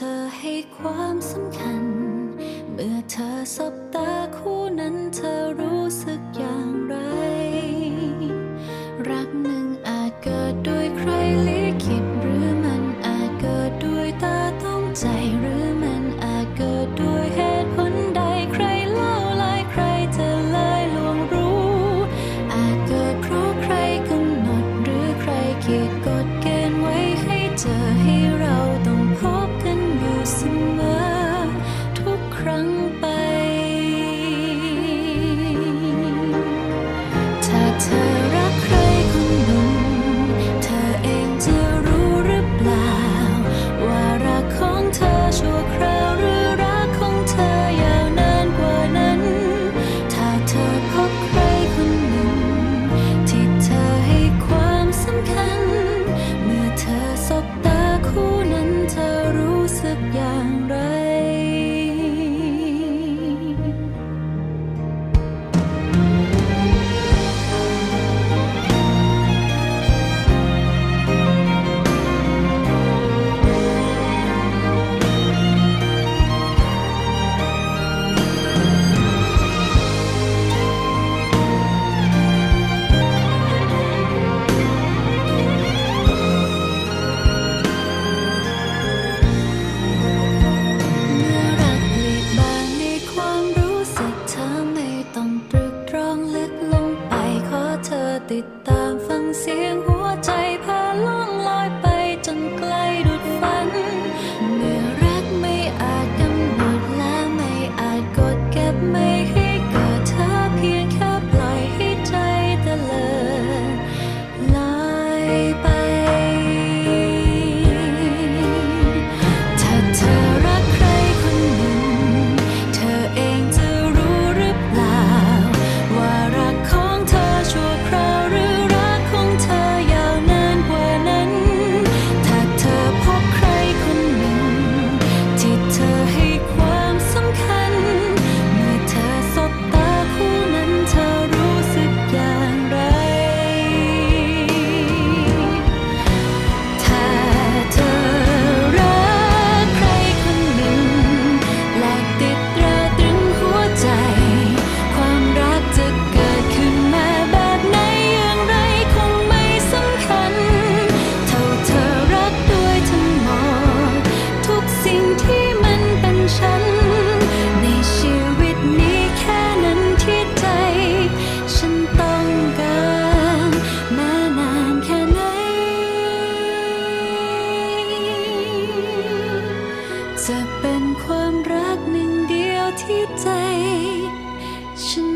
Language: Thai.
เธอให้ความสำคัญ เมื่อเธอสบตาคู่นั้นเธอรู้สึกอย่างไร Time. 跌宕风险 จะเป็นความรักหนึ่งเดียวที่ใจฉัน